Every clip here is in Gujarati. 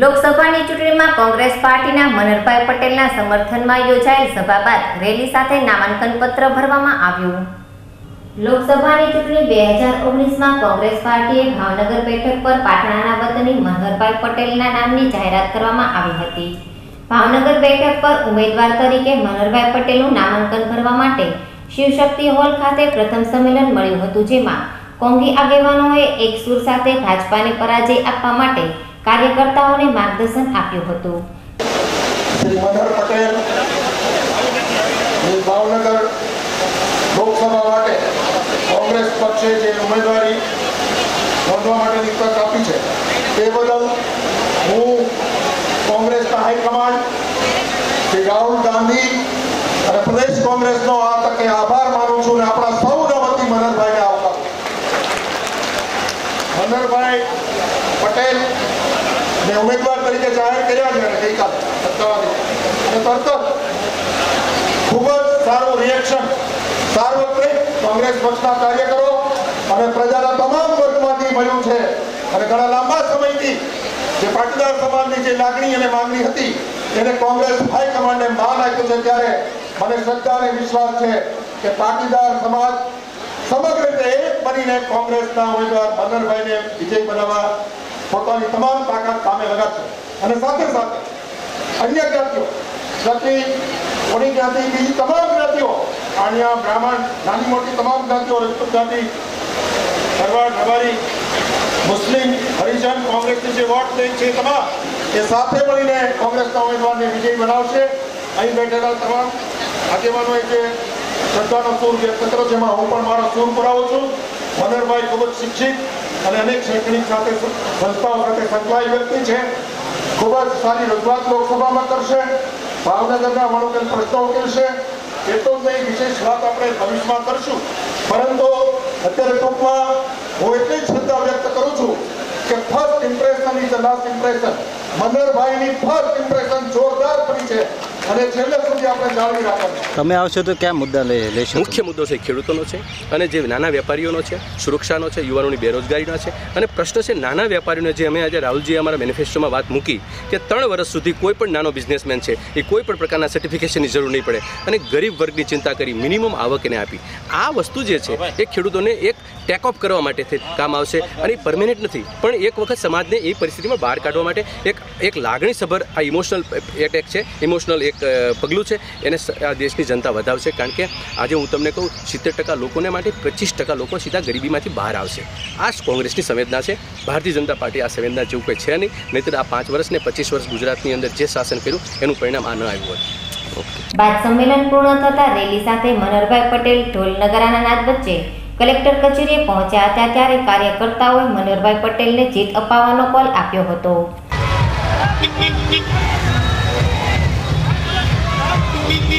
લોકસભાની ચૂંટણીમાં કોંગ્રેસ પાર્ટીના મનહરભાઈ પટેલના સમર્થનમાં યોજાયેલ સભા બાદ રેલી સાથે નામાંકન પત્ર ભરવામાં આવ્યું. લોકસભાની ચૂંટણી બે હજાર ઓગણીસમાં કોંગ્રેસ પાર્ટીએ ભાવનગર બેઠક પર પાટણાના વતની મનહરભાઈ પટેલના નામની જાહેરાત કરવામાં આવી હતી. ભાવનગર બેઠક પર ઉમેદવાર તરીકે મનહરભાઈ પટેલનું નામાંકન ભરવા માટે શિવશક્તિ હોલ ખાતે પ્રથમ સંમેલન મળ્યું હતું જેમાં કોંગી આગેવાનોએ એક સુર સાથે ભાજપાને પરાજય આપવા માટે કાર્યકર્તાઓને માર્ગદર્શન આપ્યું હતું. શ્રી મનહર પટેલ ભાવનગર લોકસભા માટે કોંગ્રેસ પક્ષે જે ઉમેદવારી નોંધવા માટેની તક આપી છે, તે બદલ હું કોંગ્રેસના હાઈકમાન્ડ શ્રી રાહુલ ગાંધી અને પ્રદેશ કોંગ્રેસનો આ તકે આભાર માનું છું અને આપણા સૌના વતી મનહરભાઈને આવકાર મનહરભાઈ ને ઉમેદવાર તરીકે જાહેર કર્યા છે અને ગઈકાલે. સત્તાવાદી અને તરત ખૂબ જ સારું રિએક્શન સાર્વત્રિક કોંગ્રેસ પક્ષના કાર્યકરો અને પ્રજાના તમામ વર્ગમાંથી મળ્યું છે. અને ઘણા લાંબા સમયથી જે પાટીદાર સમાજની જે લાગણી અને માંગણી હતી, એને કોંગ્રેસ હાઈકમાન્ડે માન આપ્યું છે ત્યારે મને શ્રદ્ધા અને વિશ્વાસ છે કે પાટીદાર સમાજ સમગ્ર રીતે એક બનીને કોંગ્રેસના ઉમેદવાર મનરભાઈને વિજય બનાવવા પોતાની તમામ તાકાત કામે લગાડશે. અને સાથે સાથે અન્ય જ્ઞાતિઓ, જ્ઞાતિ કોની જ્ઞાતિ, બીજી તમામ જ્ઞાતિઓ આણિયા બ્રાહ્મણ, નાની મોટી તમામ જ્ઞાતિઓ, રજપૂત જ્ઞાતિ ભરવાડ મુસ્લિમ, હરિજન, કોંગ્રેસની જે વોટ બેંક છે તમામ, એ સાથે મળીને કોંગ્રેસના ઉમેદવારને વિજય બનાવશે. અહીં બેઠેલા તમામ આગેવાનોએ જે શ્રદ્ધાનો સૂર વ્યક્ત કર્યો એમાં હું પણ મારો સૂર પુરાવું છું. મનરભાઈ ખૂબ જ શિક્ષિત અને અનેક શૈક્ષણિક સાથે સંસ્થાઓ સાથે સંકળાયેલ વ્યક્તિ છે. ખૂબ જ સારી રજૂઆત લોકસભામાં કરશે. ભાવનગરના વડોદરા પ્રશ્નો ઉકેલશે. એ જ નહીં, વિશેષ વાત આપણે ભવિષ્યમાં કરશું. પરંતુ અત્યારે ટૂંકમાં હું એટલી જ શ્રદ્ધા વ્યક્ત કરું છું કે first impression is the last impression મનરભાઈની first impression જોરદાર પડી છે. અને છેલ્લે સુધી આપણે જાળવી રાખવાનું. તમે આવશો તો કયા મુદ્દા લઈ લેશો? મુખ્ય મુદ્દો છે ખેડૂતોનો છે અને જે નાના વેપારીઓનો છે સુરક્ષાનો છે યુવાનોની બેરોજગારીનો છે. અને પ્રશ્ન છે નાના વેપારીઓને જે અમે આજે રાહુલજીએ અમારા મેનિફેસ્ટોમાં વાત મૂકી કે ત્રણ વર્ષ સુધી કોઈ પણ નાનો બિઝનેસમેન છે એ કોઈ પણ પ્રકારના સર્ટિફિકેશનની જરૂર નહીં પડે અને ગરીબ વર્ગની ચિંતા કરી મિનિમમ આવક એને આપી. આ વસ્તુ જે છે એ ખેડૂતોને એક ટેક ઓફ કરવા માટે કામ આવશે અને એ પરમેનન્ટ નથી. પણ એક વખત સમાજને એ પરિસ્થિતિમાં બહાર કાઢવા માટે એક એક લાગણીસભર આ ઇમોશનલ એટેક છે ઇમોશનલ એક અ, પગલું છે. એને આ દેશની જનતા વધાવશે. કારણ કે આજે હું તમને કહું સિત્તેર ટકા લોકોને માટે પચીસ ટકા લોકો સીધા ગરીબીમાંથી બહાર આવશે. આ જ કોંગ્રેસની સંવેદના છે. ભારતીય જનતા પાર્ટી આ સંવેદના જેવું કંઈ છે નહીં. નહીંતર આ પાંચ વર્ષ ને પચીસ વર્ષ ગુજરાતની અંદર જે શાસન કર્યું એનું પરિણામ આ ન આવ્યું હોત બાદ સંમેલન પૂર્ણ થતા રેલી સાથે મનોહરભાઈ પટેલ ઢોલ નગરાના નાદ વચ્ચે કલેક્ટર કચેરીએ પહોંચ્યા હતા ત્યારે કાર્યકર્તાઓએ મનોહરભાઈ પટેલને જીત અપાવવાનો કોલ આપ્યો હતો.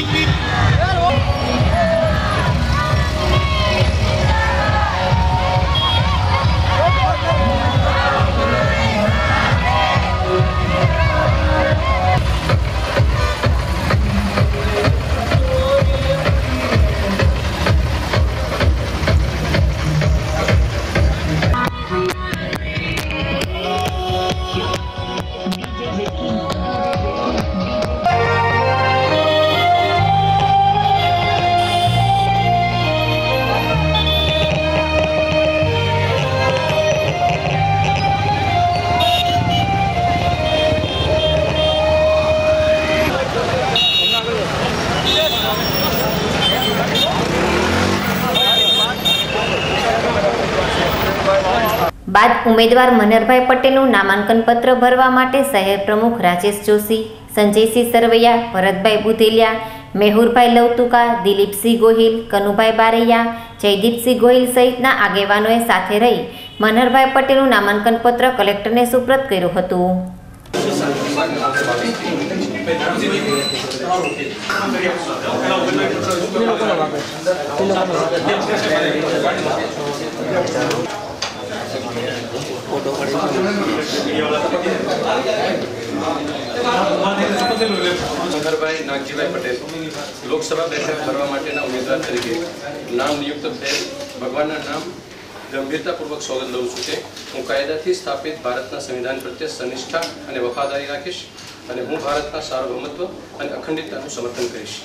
beep, beep. બાદ ઉમેદવાર મનહરભાઈ પટેલનું નામાંકન પત્ર ભરવા માટે શહેર પ્રમુખ રાજેશ જોશી, સંજયસિંહ સરવૈયા, ભરતભાઈ બુધેલિયા, મેહુરભાઈ લવતુકા, દિલીપસિંહ ગોહિલ, કનુભાઈ બારૈયા, જયદીપસિંહ ગોહિલ સહિતના આગેવાનોએ સાથે રહી મનહરભાઈ પટેલનું નામાંકન પત્ર કલેક્ટરને સુપ્રત કર્યું હતું. મનહરભાઈ, નાગજીભાઈ પટેલ. લોકસભા બેઠક ભરવા માટેના ઉમેદવાર તરીકે નામ નિયુક્ત થયેલ ભગવાનના નામ ગંભીરતાપૂર્વક સોગંદ લઉં છું કે હું કાયદાથી સ્થાપિત ભારતના સંવિધાન પ્રત્યે સનિષ્ઠા અને વફાદારી રાખીશ અને હું ભારતના સાર્વભૌમત્વ અને અખંડિતતાનું સમર્થન કરીશ.